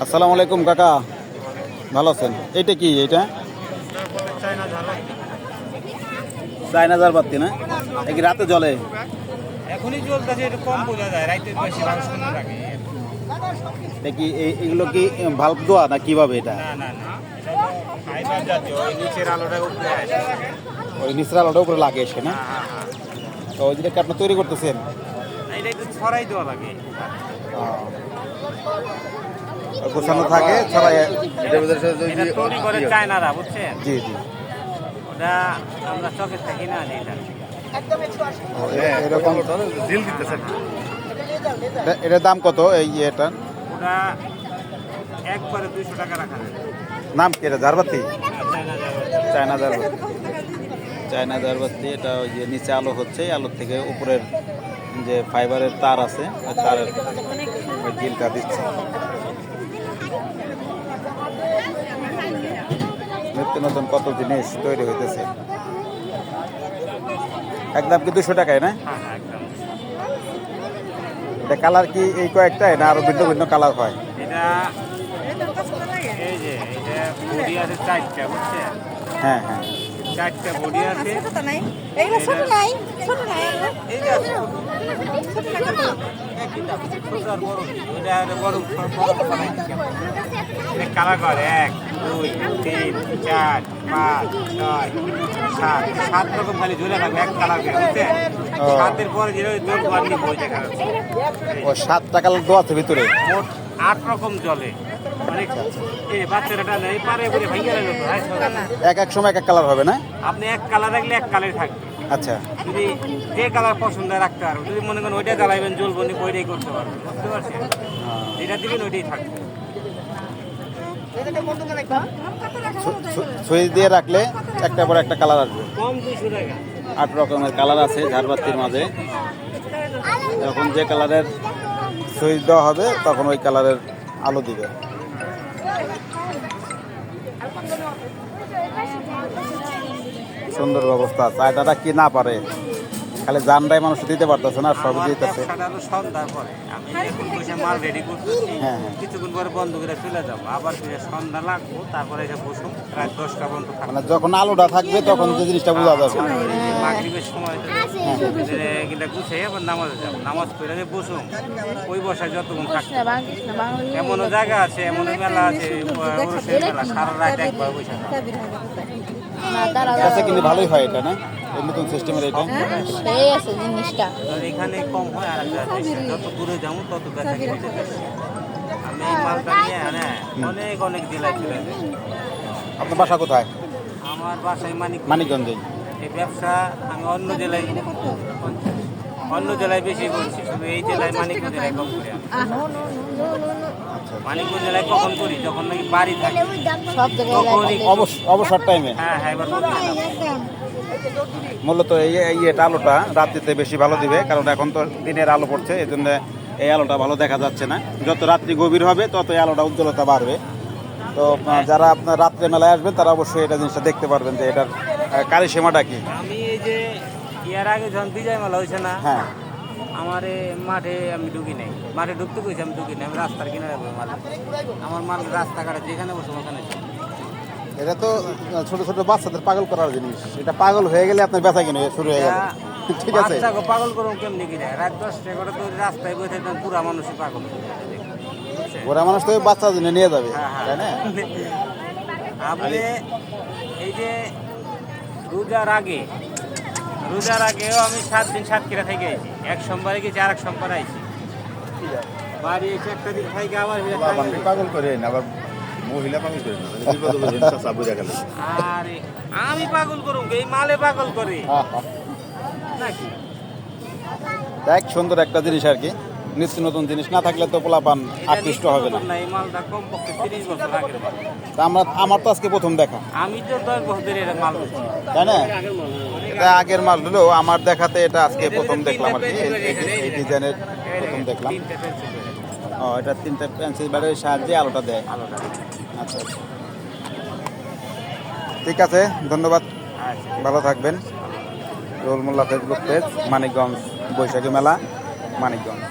আসসালামু আলাইকুম কাকা। ভালো আছেন? এইটা কি এইটা? চায়না জার বাতি না? কি রাতে জলে এখনই চলতেছে একটু কম বোঝা যায় রাইতে বেশি ভালো সুন্দর লাগে এটা কি এই- এগুলো কি ভাল্ব দোয়া না কীভাবে এটা? এটা ওই নিচের আলোটা উপরে লাগে এসে না? হ্যাঁ হ্যাঁ হ্যাঁ। তো ওই যেটা আপনি তৈরি করতেছেন? এটা ছড়াই দেওয়া লাগে। গোছানো থাকে ছড়াই এটা তৈরি করে চায়নারা বুঝছেন? জি জি। ওটা আমরা চকের থাকি না এটা। এরকম জিল দিতেছে এটার দাম কত এই এটা ওটা একবারে দুইশো টাকা রাখা নাম কি এটা ঝাড়বাতি চায়না যাবে চায়না ঝাড়বাতি এটা ওই যে নিচে আলো হচ্ছে আলোর থেকে উপরের যে ফাইবারের তার আছে ওই তারের ওই গিলটা দিচ্ছে। নিত্য নতুন কত জিনিস তৈরি হইতেছে? একদম কি দুশো টাকায় না? হ্যাঁ হ্যাঁ এটা কালার কি এই কয়েকটাই না আরও ভিন্ন ভিন্ন কালার হয়? এটা এই যে এটা বডি আছে চারটা বুঝছেন? হ্যাঁ হ্যাঁ। চারটা বডি আছে। ছোট নাই এগুলো ছোট নাই ছোট নাই এই যে আছে ছোট। ছোট না কত ছোট আর বড় ওইটা আর বড় বড় বানাই দিছি আমরা। এটা এক দুই তিন চার পাঁচ ছয় সাত। সাত রকম খালি ঝুলে থাকবে এক কালার সাতের পরে যেটা ও দেওয়া আছে ভিতরে? মোট আট রকম জলে। মানে হায়। এক এক সময় এক এক কালার হবে না? আপনি এক কালার রাখলে এক কালার থাকবে। আচ্ছা। যদি যে কালার পছন্দ হয় রাখতে পারবেন যদি মনে করেন ওইটা জ্বালাইবেন জ্বলবো নি ওইটাই করতে পারবেন বুঝতে পারছেন? যেটা দিবেন ওইটাই থাকবে। সুইচ দিয়ে রাখলে একটা পর একটা কালার আসবে। কম দুইশো টাকা। আট রকমের কালার আছে ঝাড়বাতির মাঝে। যখন যে কালারের সুইচ দেওয়া হবে তখন ওই কালারের আলো দিবে। সুন্দর ব্যবস্থা চায়নাটা কি না পারে? খালি জানটাই মানুষ দিতে পারতেছে না সব দিতেছে। ব্যবসাটা হলো সন্ধ্যার পরে। আমি মাল রেডি করতেছি। হ্যাঁ, হ্যাঁ। কিছুক্ষণ পরে বন্ধ করে চলে যাব। আবার ফিরে সন্ধ্যা লাগবো তারপরে এসে বসুন। রাত দশটা পর্যন্ত মানে যখন আলোটা থাকবে তখন যে জিনিসটা বোঝা যাবে। মাগরিবের সময় আবার নামাজে যাব। নামাজ পড়ে যে বসুন। ওই বসায় যতক্ষণ থাকবে। এমনও জায়গা আছে এমনও মেলা আছে মেলা। সারা রাত একবার বসে না কিন্তু ভালোই হয় এটা না? এই নতুন সিস্টেমের এটা। জিনিসটা। এখানে কম হয় আর যত দূরে যাব তত ব্যথা আমি এই মালটা নিয়ে হ্যাঁ অনেক অনেক জেলায় চলে আপনার বাসা কোথায়? আমার বাসায় মানিক মানিকগঞ্জে এই ব্যবসা আমি অন্য জেলায় অন্য জেলায় বেশি করছি শুধু এই জেলায় মানিকগঞ্জ জেলায় কম করি আমি। মানিকগঞ্জ জেলায় কখন করি যখন নাকি বাড়ি থাকি। সব জায়গায় তখনই অবসর টাইমে হ্যাঁ হ্যাঁ এবার মূলত এই এই এটা আলোটা রাত্রিতে বেশি ভালো দিবে কারণ এখন তো দিনের আলো পড়ছে এই জন্য এই আলোটা ভালো দেখা যাচ্ছে না। যত রাত্রি গভীর হবে তত এই আলোটা উজ্জ্বলতা বাড়বে। তো যারা আপনার রাত্রে মেলায় আসবেন তারা অবশ্যই এটা জিনিসটা দেখতে পারবেন যে এটার কারিসীমাটা কি। আমি এই যে ইয়ার আগে যখন বিজয় মেলা হয়েছে না হ্যাঁ। আমার মাঠে আমি ঢুকি নাই। মাঠে ঢুকতে কইছি আমি ঢুকি নাই আমি রাস্তার কিনারে মাল। আমার মাল রাস্তাঘাটে যেখানে বসে ওখানে এটা তো ছোট ছোট বাচ্চাদের পাগল করার জিনিস। এটা পাগল হয়ে গেলে আপনার ব্যথা কিনে শুরু হয়ে গেল। ঠিক আছে। পাগল করুন কেমনি কি যায়? রাত দশটা করে তো রাস্তায় বসে থাকতাম পুরা মানুষই পাগল? ওরা মানুষ তো বাচ্চা জন্য নিয়ে যাবে হ্যাঁ, তাই না? হ্যাঁ। আপনি এই যে রোজার আগে রোজার আগেও আমি সাত দিন সাতক্ষীরা থেকে আইছি। এক সোমবারে গেছি আর এক সোমবার আইছি। বাড়ি এসে একটা দিন খাই আবার পাগল করে আবার মহিলা পাগল আরে আমি পাগল করুম এই মালে পাগল করে। নাকি? দেখ সুন্দর একটা জিনিস আর কি। নিত্য নতুন জিনিস না থাকলে তো পোলাপান আকৃষ্ট হবে না। আমরা আমার তো আজকে প্রথম দেখা। আমি তো দশ বছর মাল তাই না? আগের মাল এটা আগের মাল হলেও আমার দেখাতে এটা আজকে প্রথম দেখলাম আর কি। এই- ডিজাইনের প্রথম দেখলাম। ও এটা তিনটা পেন্সিল ব্যাটের সাহায্যে আলোটা দেয়। আলোটা আচ্ছা আচ্ছা। ঠিক আছে ধন্যবাদ। ভালো থাকবেন। রোল মোল্লা ফেসবুক পেজ মানিকগঞ্জ বৈশাখী মেলা মানিকগঞ্জ।